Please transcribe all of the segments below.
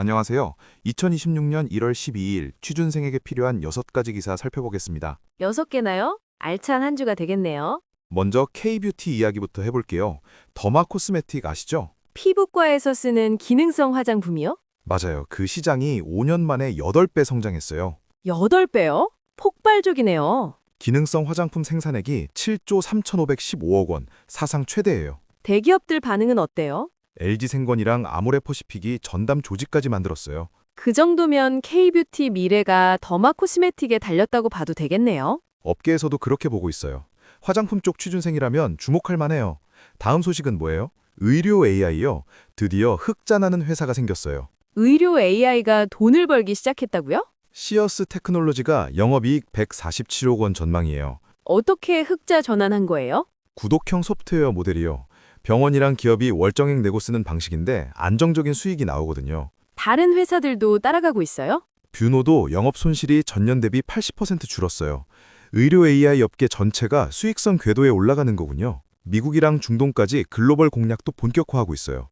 안녕하세요. 2026년 1월 12일 취준생에게 필요한 6가지 기사 살펴보겠습니다. 여섯 개나요? 알찬 한 주가 되겠네요. 먼저 K-뷰티 이야기부터 해볼게요. 더마 코스메틱 아시죠? 피부과에서 쓰는 기능성 화장품이요? 맞아요. 그 시장이 5년 만에 8배 성장했어요. 8배요? 폭발적이네요. 기능성 화장품 생산액이 7조 3,515억 원, 사상 최대예요. 대기업들 반응은 어때요? LG생건이랑 아모레퍼시픽이 전담 조직까지 만들었어요. 그 정도면 K뷰티 미래가 더마 코스메틱에 달렸다고 봐도 되겠네요. 업계에서도 그렇게 보고 있어요. 화장품 쪽 취준생이라면 주목할 만해요. 다음 소식은 뭐예요? 의료 AI요. 드디어 흑자나는 회사가 생겼어요. 의료 AI가 돈을 벌기 시작했다고요? 시어스 테크놀로지가 영업이익 147억 원 전망이에요. 어떻게 흑자 전환한 거예요? 구독형 소프트웨어 모델이요. 병원이랑 기업이 월정액 내고 쓰는 방식인데 안정적인 수익이 나오거든요. 다른 회사들도 따라가고 있어요? 뷰노도 영업 손실이 전년 대비 80% 줄었어요. 의료 AI 업계 전체가 수익성 궤도에 올라가는 거군요. 미국이랑 중동까지 글로벌 공략도 본격화하고 있어요.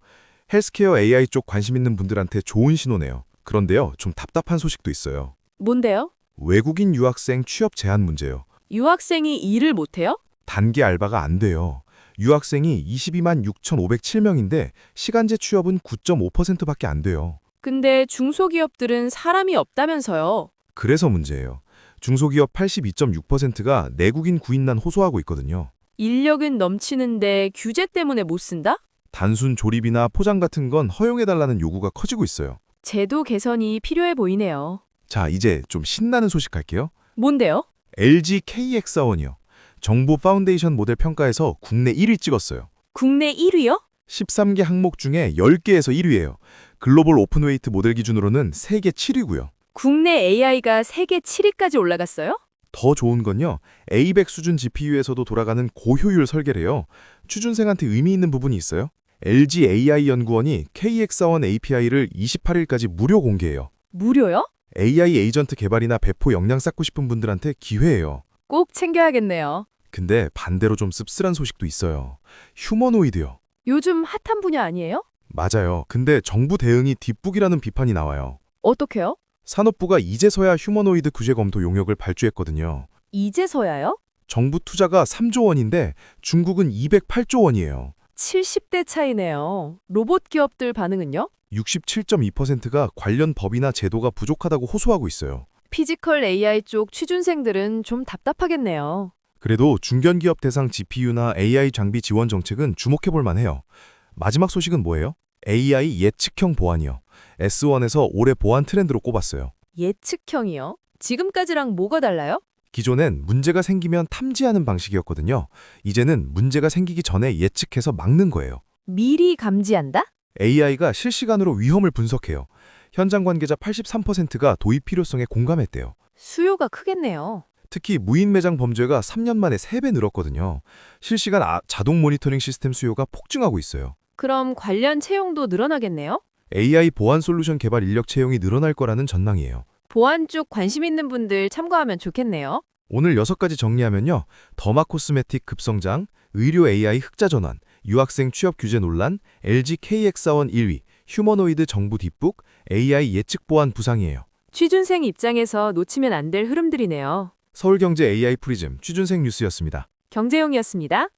헬스케어 AI 쪽 관심 있는 분들한테 좋은 신호네요. 그런데요, 좀 답답한 소식도 있어요. 뭔데요? 외국인 유학생 취업 제한 문제요. 유학생이 일을 못해요? 단기 알바가 안 돼요. 유학생이 22만 6,507명인데 시간제 취업은 9.5%밖에 안 돼요. 근데 중소기업들은 사람이 없다면서요. 그래서 문제예요. 중소기업 82.6%가 내국인 구인난 호소하고 있거든요. 인력은 넘치는데 규제 때문에 못 쓴다? 단순 조립이나 포장 같은 건 허용해달라는 요구가 커지고 있어요. 제도 개선이 필요해 보이네요. 자, 이제 좀 신나는 소식 할게요. 뭔데요? LG KX4원이요. 정부 파운데이션 모델 평가에서 국내 1위 찍었어요. 국내 1위요? 13개 항목 중에 10개에서 1위예요. 글로벌 오픈웨이트 모델 기준으로는 세계 7위고요. 국내 AI가 세계 7위까지 올라갔어요? 더 좋은 건요. A100 수준 GPU에서도 돌아가는 고효율 설계래요. 취준생한테 의미 있는 부분이 있어요. LG AI 연구원이 KX4원 API를 28일까지 무료 공개해요. 무료요? AI 에이전트 개발이나 배포 역량 쌓고 싶은 분들한테 기회예요. 꼭 챙겨야겠네요. 근데 반대로 좀 씁쓸한 소식도 있어요. 휴머노이드요. 요즘 핫한 분야 아니에요? 맞아요. 근데 정부 대응이 뒷북이라는 비판이 나와요. 어떻게요? 산업부가 이제서야 휴머노이드 규제 검토 용역을 발주했거든요. 이제서야요? 정부 투자가 3조 원인데 중국은 208조 원이에요. 70대 차이네요. 로봇 기업들 반응은요? 67.2%가 관련 법이나 제도가 부족하다고 호소하고 있어요. 피지컬 AI 쪽 취준생들은 좀 답답하겠네요. 그래도 중견기업 대상 GPU나 AI 장비 지원 정책은 주목해볼 만해요. 마지막 소식은 뭐예요? AI 예측형 보안이요. S1에서 올해 보안 트렌드로 꼽았어요. 예측형이요? 지금까지랑 뭐가 달라요? 기존엔 문제가 생기면 탐지하는 방식이었거든요. 이제는 문제가 생기기 전에 예측해서 막는 거예요. 미리 감지한다? AI가 실시간으로 위험을 분석해요. 현장 관계자 83%가 도입 필요성에 공감했대요. 수요가 크겠네요. 특히 무인 매장 범죄가 3년 만에 3배 늘었거든요. 실시간 아- 자동 모니터링 시스템 수요가 폭증하고 있어요. 그럼 관련 채용도 늘어나겠네요? AI 보안 솔루션 개발 인력 채용이 늘어날 거라는 전망이에요. 보안 쪽 관심 있는 분들 참고하면 좋겠네요. 오늘 6가지 정리하면요. 더마 코스메틱 급성장, 의료 AI 흑자 전환, 유학생 취업 규제 논란, LG KX4원 1위, 휴머노이드 정부 뒷북, AI 예측 보안 부상이에요. 취준생 입장에서 놓치면 안 될 흐름들이네요. 서울경제 AI 프리즘 취준생 뉴스였습니다. 경제용이었습니다.